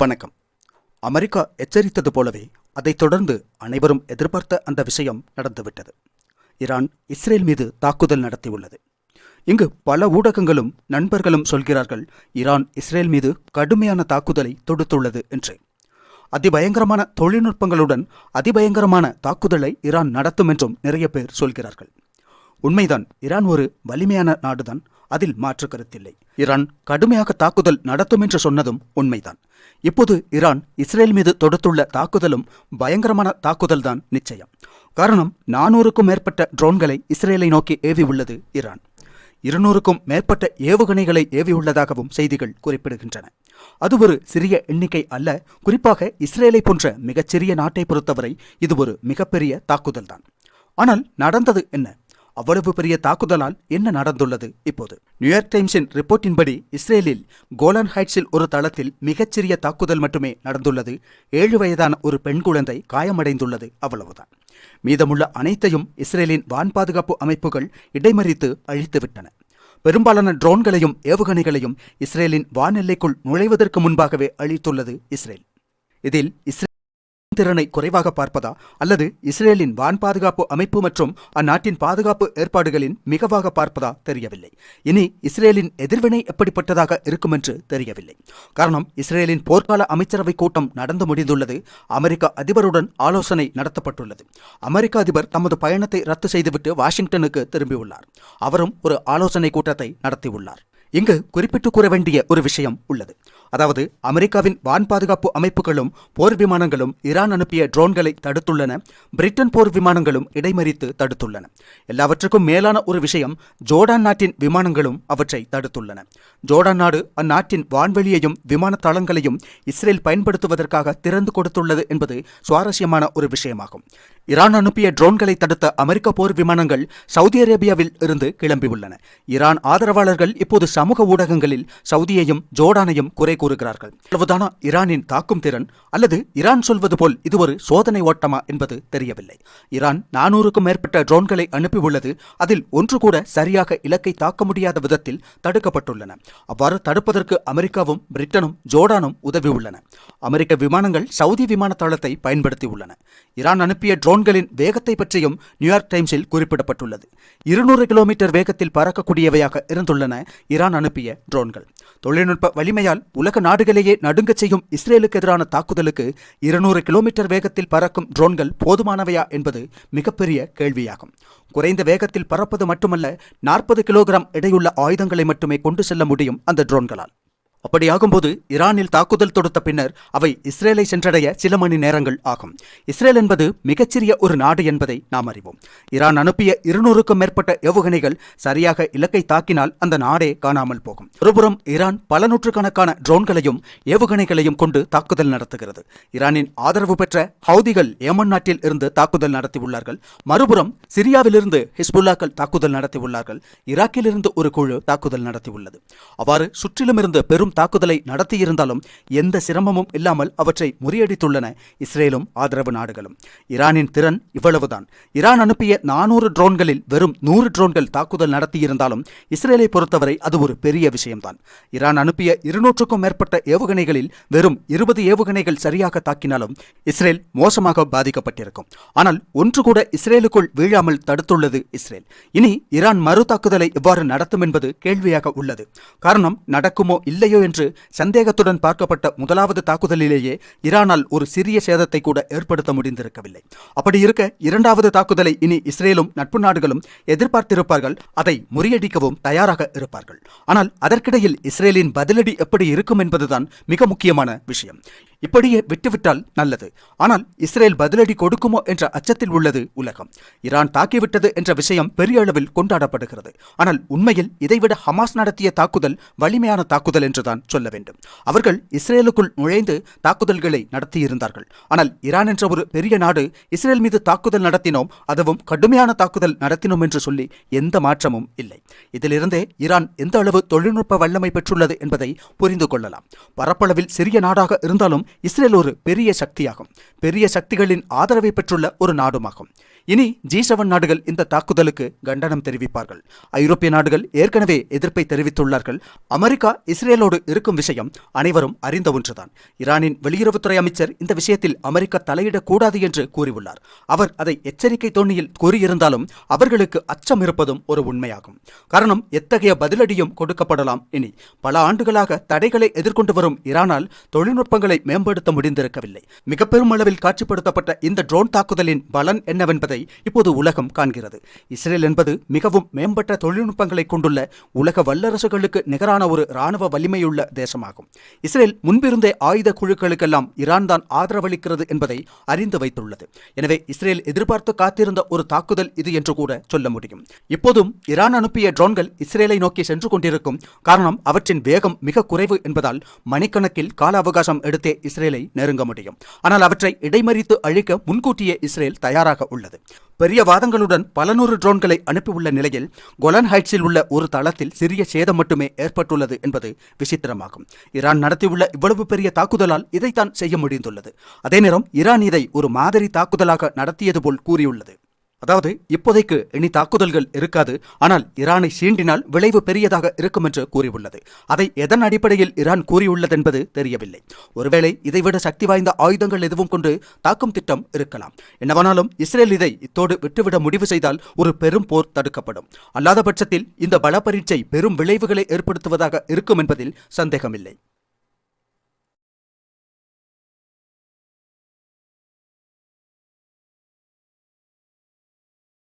வணக்கம். அமெரிக்கா எச்சரித்தது போலவே அதைத் தொடர்ந்து அனைவரும் எதிர்பார்த்த அந்த விஷயம் நடந்துவிட்டது. ஈரான் இஸ்ரேல் மீது தாக்குதல் நடத்தியுள்ளது. இங்கு பல ஊடகங்களும் நண்பர்களும் சொல்கிறார்கள் ஈரான் இஸ்ரேல் மீது கடுமையான தாக்குதலை தொடுத்துள்ளது என்று. அதிபயங்கரமான தொழில்நுட்பங்களுடன் அதிபயங்கரமான தாக்குதலை ஈரான் நடத்தும் என்றும் நிறைய பேர் சொல்கிறார்கள். உண்மைதான் ஈரான் ஒரு வலிமையான நாடுதான் அதில் மாற்று கருத்தில்லை. ஈரான் கடுமையாக தாக்குதல் நடத்தும் என்று சொன்னதும் உண்மைதான். இப்போது ஈரான் இஸ்ரேல் மீது தொடுத்துள்ள தாக்குதலும் பயங்கரமான தாக்குதல்தான் நிச்சயம். காரணம் நானூறுக்கும் மேற்பட்ட ட்ரோன்களை இஸ்ரேலை நோக்கி ஏவி உள்ளது ஈரான் இருநூறுக்கும் மேற்பட்ட ஏவுகணைகளை ஏவியுள்ளதாகவும் செய்திகள் குறிப்பிடுகின்றன. அது ஒரு சிறிய எண்ணிக்கை அல்ல குறிப்பாக இஸ்ரேலை போன்ற மிகச்சிறிய நாட்டை பொறுத்தவரை இது ஒரு மிகப்பெரிய தாக்குதல்தான். ஆனால் நடந்தது என்ன? அவ்வளவு பெரிய தாக்குதலால் என்ன நடந்துள்ளது? இப்போது நியூயார்க் டைம்ஸின் ரிப்போர்ட்டின்படி இஸ்ரேலில் கோலான் ஹைட்ஸில் ஒரு தளத்தில் மிகச்சிறிய தாக்குதல் மட்டுமே நடந்துள்ளது. ஏழு வயதான ஒரு பெண் குழந்தை காயமடைந்துள்ளது அவ்வளவுதான். மீதமுள்ள அனைத்தையும் இஸ்ரேலின் வான் பாதுகாப்பு அமைப்புகள் இடைமறித்து அழித்துவிட்டன. பெரும்பாலான ட்ரோன்களையும் ஏவுகணைகளையும் இஸ்ரேலின் வான் எல்லைக்குள் நுழைவதற்கு முன்பாகவே அழித்துள்ளது இஸ்ரேல். இதில் இஸ்ரேல் திறனை குறைவாக பார்ப்பதா? அல்லது இஸ்ரேலின் வான் பாதுகாப்பு அமைப்பு மற்றும் அந்நாட்டின் பாதுகாப்பு ஏற்பாடுகளின் மிகவாக பார்ப்பதா தெரியவில்லை. இனி இஸ்ரேலின் எதிர்வினை எப்படிப்பட்டதாக இருக்கும் என்று தெரியவில்லை. காரணம் இஸ்ரேலின் போர்க்கால அமைச்சரவை கூட்டம் நடந்து முடிந்துள்ளது. அமெரிக்க அதிபருடன் ஆலோசனை நடத்தப்பட்டுள்ளது. அமெரிக்க அதிபர் தமது பயணத்தை ரத்து செய்துவிட்டு வாஷிங்டனுக்கு திரும்பியுள்ளார். அவரும் ஒரு ஆலோசனை கூட்டத்தை நடத்தியுள்ளார். இங்கு குறிப்பிட்டு கூற வேண்டிய ஒரு விஷயம் உள்ளது. அதாவது அமெரிக்காவின் வான் பாதுகாப்பு அமைப்புகளும் போர் விமானங்களும் ஈரான் அனுப்பிய ட்ரோன்களை தடுத்துள்ளன. பிரிட்டன் போர் விமானங்களும் இடைமறித்து தடுத்துள்ளன. எல்லாவற்றுக்கும் மேலான ஒரு விஷயம் ஜோர்டான் நாட்டின் விமானங்களும் அவற்றை தடுத்துள்ளன. ஜோர்டான் நாடு அந்நாட்டின் வான்வெளியையும் விமான தளங்களையும் இஸ்ரேல் பயன்படுத்துவதற்காக திறந்து கொடுத்துள்ளது என்பது சுவாரஸ்யமான ஒரு விஷயமாகும். ஈரான் அனுப்பிய ட்ரோன்களை தடுத்த அமெரிக்க போர் விமானங்கள் சவுதி அரேபியாவில் இருந்து கிளம்பியுள்ளன. ஈரான் ஆதரவாளர்கள் இப்போது சமூக ஊடகங்களில் சவுதியையும் ஜோர்டானையும் குறை கூறுகிறார்கள். அவ்வளவுதானா ஈரானின் தாக்கும் திறன்? அல்லது ஈரான் சொல்வது போல் இது ஒரு சோதனை ஓட்டமா என்பது தெரியவில்லை. ஈரான் நானூறுக்கும் மேற்பட்ட ட்ரோன்களை அனுப்பியுள்ளது. அதில் ஒன்று கூட சரியாக இலக்கை தாக்க முடியாத விதத்தில் தடுக்கப்பட்டுள்ளன. அவ்வாறு தடுப்பதற்கு அமெரிக்காவும் பிரிட்டனும் ஜோர்டானும் உதவியுள்ளன. அமெரிக்க விமானங்கள் சவுதி விமான தளத்தை பயன்படுத்தியுள்ளன. ஈரான் அனுப்பிய ட்ரோன்களின் வேகத்தை பற்றியும் நியூயார்க் டைம்ஸில் குறிப்பிடப்பட்டுள்ளது. இருநூறு கிலோமீட்டர் வேகத்தில் பறக்கக்கூடியவையாக இருந்துள்ளன ஈரான் அனுப்பிய ட்ரோன்கள். தொழில்நுட்ப வலிமையால் உலக நாடுகளையே நடுங்கச் செய்யும் இஸ்ரேலுக்கு எதிரான தாக்குதலுக்கு இருநூறு கிலோமீட்டர் வேகத்தில் பறக்கும் ட்ரோன்கள் போதுமானவையா என்பது மிகப்பெரிய கேள்வியாகும். குறைந்த வேகத்தில் பறப்பது மட்டுமல்ல நாற்பது கிலோகிராம் எடையுள்ள ஆயுதங்களை மட்டுமே கொண்டு செல்ல முடியும் அந்த ட்ரோன்களால். அப்படியாகும்போது ஈரானில் தாக்குதல் தொடுத்த பின்னர் அவை இஸ்ரேலை சென்றடைய சில மணி நேரங்கள் ஆகும். இஸ்ரேல் என்பது மிகச்சிறிய ஒரு நாடு என்பதை நாம் அறிவோம். ஈரான் அனுப்பிய இருநூறுக்கும் மேற்பட்ட ஏவுகணைகள் சரியாக இலக்கை தாக்கினால் அந்த நாடே காணாமல் போகும். ஒருபுறம் ஈரான் பல நூற்றுக்கணக்கான ட்ரோன்களையும் ஏவுகணைகளையும் கொண்டு தாக்குதல் நடத்துகிறது. ஈரானின் ஆதரவு பெற்ற ஹவுதிகள் ஏமன் நாட்டில் இருந்து தாக்குதல் நடத்தியுள்ளார்கள். மறுபுறம் சிரியாவிலிருந்து ஹிஸ்புல்லாக்கள் தாக்குதல் நடத்தியுள்ளார்கள். ஈராக்கிலிருந்து ஒரு குழு தாக்குதல் நடத்தியுள்ளது. அவ்வாறு சுற்றிலுமிருந்து பெரும் பெரும் தாக்குதலை நடத்தியிருந்தாலும் எந்த சிரமமும் இல்லாமல் அவற்றை முறியடித்துள்ளன இஸ்ரேலும் ஆதரவு நாடுகளும். ஈரானின் திறன் இவ்வளவுதான். ஈரான் அனுப்பிய நானூறு ட்ரோன்களில் வெறும் நூறு ட்ரோன்கள் தாக்குதல் நடத்தியிருந்தாலும் இஸ்ரேலை பொறுத்தவரை அது ஒரு பெரிய விஷயம்தான். ஈரான் அனுப்பிய இருநூற்றுக்கும் மேற்பட்ட ஏவுகணைகளில் வெறும் இருபது ஏவுகணைகள் சரியாக தாக்கினாலும் இஸ்ரேல் மோசமாக பாதிக்கப்பட்டிருக்கும். ஆனால் ஒன்று கூட இஸ்ரேலுக்குள் வீழாமல் தடுத்துள்ளது இஸ்ரேல். இனி ஈரான் மறு தாக்குதலை எவ்வாறு நடத்தும் என்பது கேள்வியாக உள்ளது. காரணம் நடக்குமோ இல்லையோ என்று சந்தேகத்துடன் பார்க்கப்பட்ட முதலாவது தாக்குதலிலேயே ஈரானால் ஒரு சிறிய சேதத்தை கூட ஏற்படுத்த முடிந்திருக்கவில்லை. அப்படி இருக்க இரண்டாவது தாக்குதலை இனி இஸ்ரேலும் நட்பு நாடுகளும் எதிர்பார்த்திருப்பார்கள். அதை முறியடிக்கவும் தயாராக இருப்பார்கள். ஆனால் அதற்கிடையில் இஸ்ரேலின் பதிலடி எப்படி இருக்கும் என்பதுதான் மிக முக்கியமான விஷயம். இப்படியே விட்டுவிட்டால் நல்லது. ஆனால் இஸ்ரேல் பதிலடி கொடுக்குமோ என்ற அச்சத்தில் உள்ளது உலகம். ஈரான் தாக்கிவிட்டது என்ற விஷயம் பெரிய அளவில் கொண்டாடப்படுகிறது. ஆனால் உண்மையில் இதைவிட ஹமாஸ் நடத்திய தாக்குதல் வலிமையான தாக்குதல் என்றுதான் சொல்ல வேண்டும். அவர்கள் இஸ்ரேலுக்குள் நுழைந்து தாக்குதல்களை நடத்தியிருந்தார்கள். ஆனால் ஈரான் என்ற ஒரு பெரிய நாடு இஸ்ரேல் மீது தாக்குதல் நடத்தினோம் அதுவும் கடுமையான தாக்குதல் நடத்தினோம் என்று சொல்லி எந்த மாற்றமும் இல்லை. இதிலிருந்தே ஈரான் எந்த அளவு தொழில்நுட்ப வல்லமை பெற்றுள்ளது என்பதை புரிந்து கொள்ளலாம். பரப்பளவில் சிறிய நாடாக இருந்தாலும் இஸ்ரேல் ஒரு பெரிய சக்தியாகும். பெரிய சக்திகளின் ஆதரவை பெற்றுள்ள ஒரு நாடுமாகும். இனி ஜி செவன் நாடுகள் இந்த தாக்குதலுக்கு கண்டனம் தெரிவிப்பார்கள். ஐரோப்பிய நாடுகள் ஏற்கனவே எதிர்ப்பை தெரிவித்துள்ளார்கள். அமெரிக்கா இஸ்ரேலோடு இருக்கும் விஷயம் அனைவரும் அறிந்த ஒன்றுதான். ஈரானின் வெளியுறவுத்துறை அமைச்சர் இந்த விஷயத்தில் அமெரிக்கா தலையிடக்கூடாது என்று கூறியுள்ளார். அவர் அதை எச்சரிக்கை தோணியில் கூறியிருந்தாலும் அவர்களுக்கு அச்சம் இருப்பதும் ஒரு உண்மையாகும். காரணம் எத்தகைய பதிலடியும் கொடுக்கப்படலாம் இனி. பல ஆண்டுகளாக தடைகளை எதிர்கொண்டு வரும் ஈரானால் தொழில்நுட்பங்களை மேம்படுத்த முடிந்திருக்கவில்லை. மிக பெரும் அளவில் காட்சிப்படுத்தப்பட்ட இந்த ட்ரோன் தாக்குதலின் பலன் என்னவென்பதை இப்போது உலகம் காண்கிறது. இஸ்ரேல் என்பது மிகவும் மேம்பட்ட தொழில்நுட்பங்களை கொண்டுள்ள உலக வல்லரசுகளுக்கு நிகரான ஒரு இராணுவ வலிமையுள்ள தேசமாகும். இஸ்ரேல் முன்பிருந்தே ஆயுத குழுக்களுக்கெல்லாம் ஈரான் தான் ஆதரவளிக்கிறது என்பதை அறிந்து வைத்துள்ளது. எனவே இஸ்ரேல் எதிர்பார்த்து காத்திருந்த ஒரு தாக்குதல் இது என்று கூட சொல்ல முடியும். இப்போதும் ஈரான் அனுப்பிய ட்ரோன்கள் இஸ்ரேலை நோக்கி சென்று கொண்டிருக்கும் காரணம் அவற்றின் வேகம் மிக குறைவு என்பதால் மணிக்கணக்கில் கால அவகாசம் எடுத்தே இஸ்ரேலை நெருங்க முடியும். ஆனால் அவற்றை இடைமறித்து அழிக்க முன்கூட்டியே இஸ்ரேல் தயாராக உள்ளது. பெரிய வாதங்களுடன் பல நூறு ட்ரோன்களை அனுப்பியுள்ள நிலையில் கொலன் ஹைட்ஸில் உள்ள ஒரு தளத்தில் சிறிய சேதம் மட்டுமே ஏற்பட்டுள்ளது என்பது விசித்திரமாகும். ஈரான் நடத்தியுள்ள இவ்வளவு பெரிய தாக்குதலால் இதைத்தான் செய்ய முடிந்துள்ளது. அதே நேரம் ஈரான் இதை ஒரு மாதிரி தாக்குதலாக நடத்தியது போல் கூறியுள்ளது. அதாவது இப்போதைக்கு இனி தாக்குதல்கள் இருக்காது ஆனால் ஈரானை சீண்டினால் விளைவு பெரியதாக இருக்கும் என்று கூறியுள்ளது. அதை எதன் அடிப்படையில் ஈரான் கூறியுள்ளதென்பது தெரியவில்லை. ஒருவேளை இதைவிட சக்தி வாய்ந்த ஆயுதங்கள் எதுவும் கொண்டு தாக்கும் திட்டம் இருக்கலாம். என்னவானாலும் இஸ்ரேல் இதை இத்தோடு விட்டுவிட முடிவு செய்தால் ஒரு பெரும் போர் தடுக்கப்படும். அல்லாத பட்சத்தில் இந்த பல பரீட்சை பெரும் விளைவுகளை ஏற்படுத்துவதாக இருக்கும் என்பதில் சந்தேகமில்லை.